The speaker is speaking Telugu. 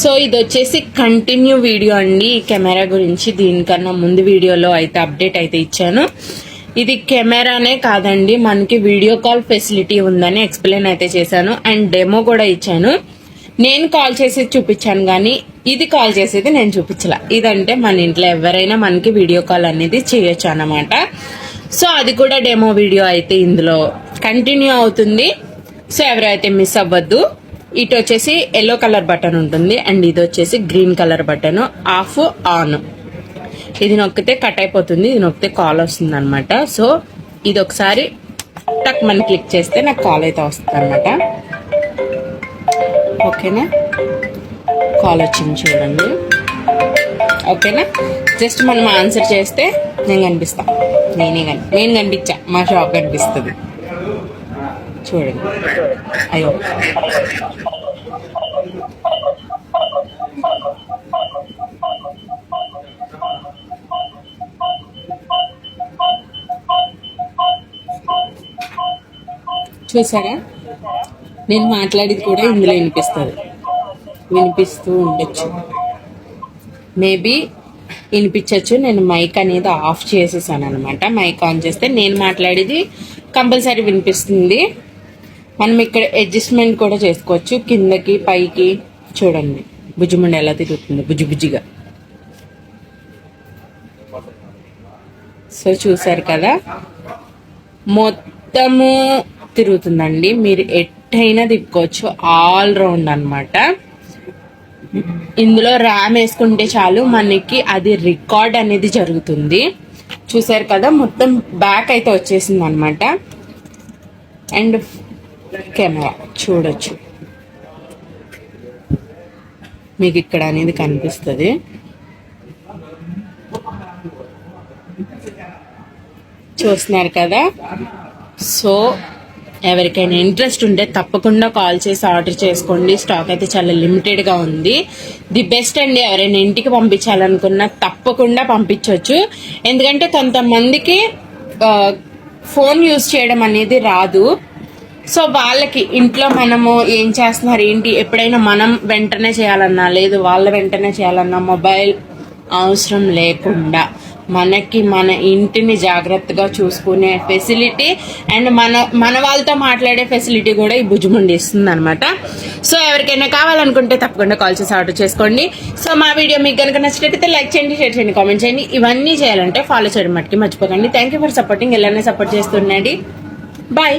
సో ఇది వచ్చేసి కంటిన్యూ వీడియో అండి ఈ కెమెరా గురించి. దీనికన్నా ముందు వీడియోలో అయితే అప్డేట్ అయితే ఇచ్చాను. ఇది కెమెరానే కాదండి మనకి వీడియో కాల్ ఫెసిలిటీ ఉందని ఎక్స్ప్లెయిన్ అయితే చేశాను అండ్ డెమో కూడా ఇచ్చాను. నేను కాల్ చేసేది చూపించాను కానీ ఇది కాల్ చేసేది నేను చూపించలా. ఇదంటే మన ఇంట్లో ఎవరైనా మనకి వీడియో కాల్ అనేది చేయొచ్చు అన్నమాట. సో అది కూడా డెమో వీడియో అయితే ఇందులో కంటిన్యూ అవుతుంది. సో ఎవరైతే మిస్ అవ్వద్దు. ఇటు వచ్చేసి ఎల్లో కలర్ బటన్ ఉంటుంది అండ్ ఇది వచ్చేసి green colour button. Off on. ఇది నొక్కితే కట్ అయిపోతుంది ఇది నొక్కితే కాల్ వస్తుంది అనమాట సో ఇది ఒకసారి టక్ మన క్లిక్ చేస్తే నాకు కాల్ అయితే వస్తుంది అనమాట ఓకేనా? కాల్ వచ్చింది చూడండి. ఓకేనా? జస్ట్ మనం ఆన్సర్ చేస్తే నేను కనిపిస్తాను నేనే కని నేను కనిపించా. మా షాప్ కనిపిస్తుంది. చూడండి. అయ్యో. చూసారా? నేను మాట్లాడేది కూడా ఇందులో వినిపిస్తుంది. వినిపిస్తూ ఉండొచ్చు. మేబీ వినిపించవచ్చు నేను మైక్ అనేది ఆఫ్ చేసేసాను అనమాట మైక్ ఆన్ చేస్తే నేను మాట్లాడేది కంపల్సరీ వినిపిస్తుంది. మనం ఇక్కడ అడ్జస్ట్మెంట్ కూడా చేసుకోవచ్చు. కిందకి పైకి చూడండి. బుజ్జిమండి ఎలా తిరుగుతుంది. బుజ్జి బుజ్జిగా. సో చూసారు కదా. మొత్తము తిరుగుతుందండి. మీరు ఎట్టయినా తిప్పుకోవచ్చు. ఆల్ రౌండ్ అన్నమాట. ఇందులో ర్యామ్ వేసుకుంటే చాలు మనకి అది రికార్డ్ అనేది జరుగుతుంది. చూసారు కదా మొత్తం బ్యాక్ అయితే వచ్చేసింది అనమాట అండ్ కెమెరా చూడొచ్చు. మీకు ఇక్కడ అనేది కనిపిస్తుంది. చూస్తున్నారు కదా? సో ఎవరికైనా ఇంట్రెస్ట్ ఉంటే తప్పకుండా కాల్ చేసి ఆర్డర్ చేసుకోండి. స్టాక్ అయితే చాలా లిమిటెడ్గా ఉంది. ది బెస్ట్ అండి ఎవరైనా ఇంటికి పంపించాలనుకున్నా తప్పకుండా పంపించవచ్చు ఎందుకంటే కొంతమందికి ఫోన్ యూజ్ చేయడం అనేది రాదు. సో వాళ్ళకి ఇంట్లో మనము ఏం చేస్తున్నారు ఏంటి ఎప్పుడైనా మనం వెంటనే చేయాలన్నా లేదు వాళ్ళ వెంటనే చేయాలన్నా మొబైల్ అవసరం లేకుండా. మనకి మన ఇంటిని జాగ్రత్తగా చూసుకునే ఫెసిలిటీ అండ్ మన మన వాళ్ళతో మాట్లాడే ఫెసిలిటీ కూడా ఈ భుజముండి ఇస్తుంది అనమాట సో ఎవరికైనా కావాలనుకుంటే తప్పకుండా కాల్ చేసి ఆర్డర్ చేసుకోండి. సో మా వీడియో మీకు కనుక నచ్చినట్టయితే లైక్ చేయండి షేర్ చేయండి కామెంట్ చేయండి. ఇవన్నీ చేయాలంటే ఫాలో చేయడం మట్టుకి మర్చిపోకండి. థ్యాంక్ యూ ఫర్ సపోర్టింగ్ ఇలానే సపోర్ట్ చేస్తుండండి బాయ్